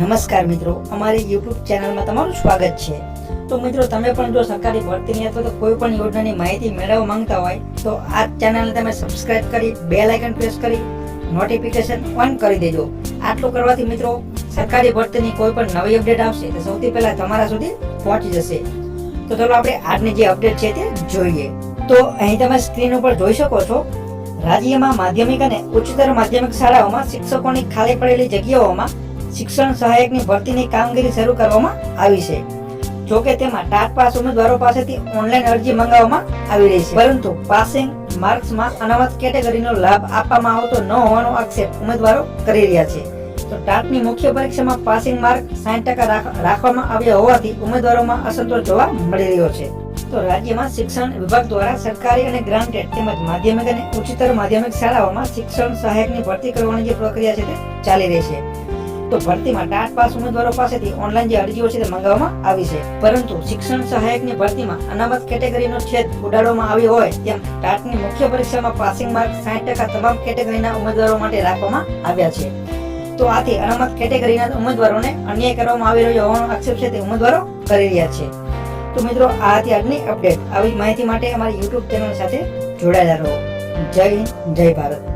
નમસ્કાર મિત્રો, અમારી યુટ્યુબ ચેનલમાં તમારું સ્વાગત છે. તો મિત્રો, તમે પણ જો સરકારી ભરતીની અથવા તો કોઈ પણ યોજનાની માહિતી મેળવવા માંગતા હોય, તો આ ચેનલને તમે સબસ્ક્રાઇબ કરી બે લાઇકન પ્રેસ કરી નોટિફિકેશન ઓન કરી દેજો. આટલું કરવાથી મિત્રો, સરકારી ભરતીની કોઈ પણ નવી અપડેટ આવશે, તો સૌથી પહેલા તમારા સુધી પહોંચી જશે. તો ચાલો આપણે આજની જે અપડેટ છે તે જોઈએ. તો અહીં તમે સ્ક્રીન ઉપર જોઈ શકો છો, રાજ્યમાં માધ્યમિક અને ઉચ્ચતર માધ્યમિક શાળાઓમાં શિક્ષકોની ખાલી પડેલી જગ્યાઓમાં શિક્ષણ સહાયકની ભરતીની કામગીરી શરૂ કરવામાં આવી છે. જો કે તેમાં ટાટ પાસ ઉમેદવારો પાસેથી ઓનલાઈન અરજી મંગાવવામાં આવી રહી છે. પરંતુ પાસિંગ માર્ક્સમાં અનામત કેટેગરીનો લાભ આપવામાં આવતો ન હોવાનો આક્ષેપ ઉમેદવારો કરી રહ્યા છે. તો ટાટની મુખ્ય પરીક્ષામાં પાસિંગ માર્ક સાઠ ટકા રાખ- રાખવામાં આવ્યા હોવાથી ઉમેદવારોમાં અસંતોષ જોવા મળી રહ્યો છે. તો રાજ્યમાં શિક્ષણ વિભાગ દ્વારા સરકારી અને ગ્રાન્ટેડ તેમજ માધ્યમિક અને ઉચ્ચતર માધ્યમિક શાળાઓમાં શિક્ષણ સહાયકની ભરતી કરવાની જે પ્રક્રિયા છે તે ચાલી રહી છે. તો ભરતીમાં ટાટ પાસ ઉમેદવારો પાસેથી ઓનલાઈન જે અરજીઓ છે તે મંગાવવામાં આવી છે. પરંતુ શિક્ષણ સહાયકની ભરતીમાં અનામત કેટેગરીનો છેદ ઉડાડવામાં આવ્યો હોય તેમ ટાટની મુખ્ય પરીક્ષામાં પાસિંગ માર્ક સાઠ ટકા તમામ કેટેગરીના ઉમેદવારો માટે રાખવામાં આવ્યા છે. તો આથી અનામત કેટેગરીના ઉમેદવારોને અન્યાય કરવામાં આવી રહ્યો હોવાનો આક્ષેપ છે તે ઉમેદવારો કરી રહ્યા છે. તો મિત્રો, આ હતી આજની અપડેટ આવી માહિતી માટે અમારી યુટ્યુબ ચેનલ સાથે જોડાયેલા રહો. જય હિન્દ, જય ભારત.